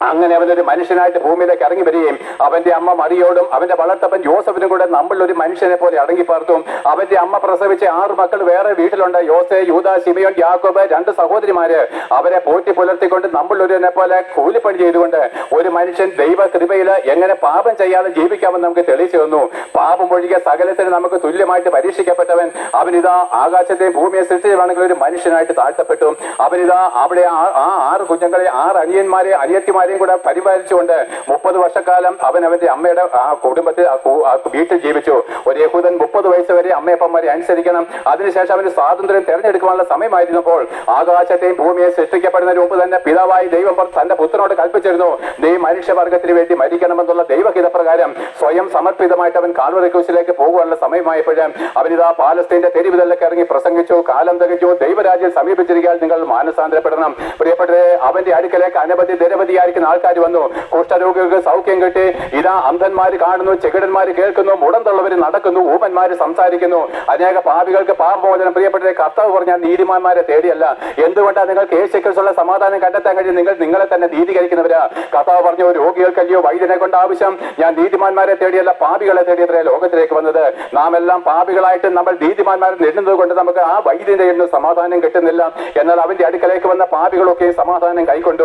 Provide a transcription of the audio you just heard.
അങ്ങനെ അവനൊരു മനുഷ്യനായിട്ട് ഭൂമിയിലേക്ക് ഇറങ്ങി വരികയും അവന്റെ അമ്മ മറിയോടും അവന്റെ വളർത്തപ്പൻ ജോസഫിനും കൂടെ നമ്മൾ ഒരു മനുഷ്യനെ പോലെ അടങ്ങി പാർത്തും. അവന്റെ അമ്മ പ്രസവിച്ച ആറ് മക്കൾ വേറെ വീട്ടിലുണ്ട്. യോസെ യൂത സിമിയോൻ യാക്കോബ് രണ്ട് സഹോദരിമാര്. അവരെ പോറ്റി പുലർത്തിക്കൊണ്ട് നമ്മൾ ഒരുവനെ പോലെ കൂലിപ്പണി ചെയ്തുകൊണ്ട് ഒരു മനുഷ്യൻ ദൈവ കൃപയിൽ എങ്ങനെ പാപം ചെയ്യാതെ ജീവിക്കാമെന്ന് നമുക്ക് തെളിയിച്ചു തന്നു. പാപം ഒഴികെ സകലത്തിന് നമുക്ക് തുല്യമായിട്ട് പരീക്ഷിക്കപ്പെട്ടവൻ അവനിതാ ആകാശത്തെയും ഭൂമിയെ സൃഷ്ടിച്ചതാണെങ്കിൽ ഒരു മനുഷ്യനായിട്ട് താഴ്ത്തപ്പെട്ടു. അവനിതാ അവിടെ ആ ആറ് കുഞ്ഞുങ്ങളെ ആറ് അനിയന്മാരെ അനിയത്തിമാരെയും കൂടെ പരിപാലിച്ചുകൊണ്ട് മുപ്പത് വർഷക്കാലം അവൻ അവന്റെ അമ്മയുടെ ആ കുടുംബത്തിൽ വീട്ടിൽ ജീവിച്ചു. ഒരു യഹൂദൻ മുപ്പത് വയസ്സ് വരെ അമ്മയപ്പന്മാരെ അനുസരിക്കണം. അതിനുശേഷം അവന് സ്വാതന്ത്ര്യം തെരഞ്ഞെടുക്കുവാനുള്ള സമയമായിരുന്നപ്പോൾ ആകാശത്തെയും ഭൂമിയെ സൃഷ്ടിക്കപ്പെടുന്ന മുമ്പ് തന്നെ പിതാവായി ദൈവം തന്റെ പുത്രനോട് കൽപ്പിച്ചിരുന്നു. നീ മനുഷ്യവർഗത്തിന് വേണ്ടി മരിക്കണമെന്നുള്ള ദൈവഹിത പ്രകാരം സ്വയം സമർപ്പിതമായിട്ട് അവൻ കാൽവറി പോകാനുള്ള സമയമായപ്പോഴും അവനിതാ പാലസ്തീന്റെ തെരുവിതലൊക്കെ ഇറങ്ങി പ്രസംഗിച്ചു. കാലം തികച്ചു ദൈവരാജ്യം സമീപിച്ചിരിക്കാൻ നിങ്ങൾ മാനസാന്തരപ്പെടണം. പ്രിയപ്പെട്ടത് അവന്റെ അടുക്കലേക്ക് അനവധി നിരവധിയായിരിക്കുന്ന ആൾക്കാർ വന്നു. കുഷ്ഠരോഗികൾക്ക് സൗഖ്യം കിട്ടി. ഇതാ അന്ധന്മാര് കാണുന്നു ചെകിടന്മാർ കേൾക്കുന്നു മുടന്തുള്ളവർ നടക്കുന്നു ഊമന്മാർ സംസാരിക്കുന്നു. അനേക പാപികൾക്ക് പാപമോചനം. പ്രിയപ്പെട്ട കർത്താവ് പറഞ്ഞ നീതിമാന്മാരെ തേടിയല്ല. എന്തുകൊണ്ടാണ് നിങ്ങൾക്ക് യേശുക്രിസ്തുള്ള സമാധാനം കണ്ടെത്താൻ കഴിയും നിങ്ങൾ നിങ്ങളെ തന്നെ നീതീകരിക്കുന്നവരാ. കർത്താവ് പറഞ്ഞു രോഗികൾക്കല്ലയോ വൈദ്യനെ കൊണ്ട് ആവശ്യം. ഞാൻ നീതിമാന്മാരെ തേടിയല്ല പാപികളെ തേടിയത്രേ ലോകത്തിലേക്ക് വന്നത്. നാം എല്ലാം പാപികളായിട്ട് നമ്മൾ നീതിമാന്മാരെ നേടുന്നത് കൊണ്ട് നമുക്ക് ആ വൈദ്യന്റെ സമാധാനം കിട്ടുന്നില്ല. എന്നാൽ അവന്റെ അടുക്കലേക്ക് വന്ന പാപികളൊക്കെ സമാധാനം കൈക്കൊണ്ടു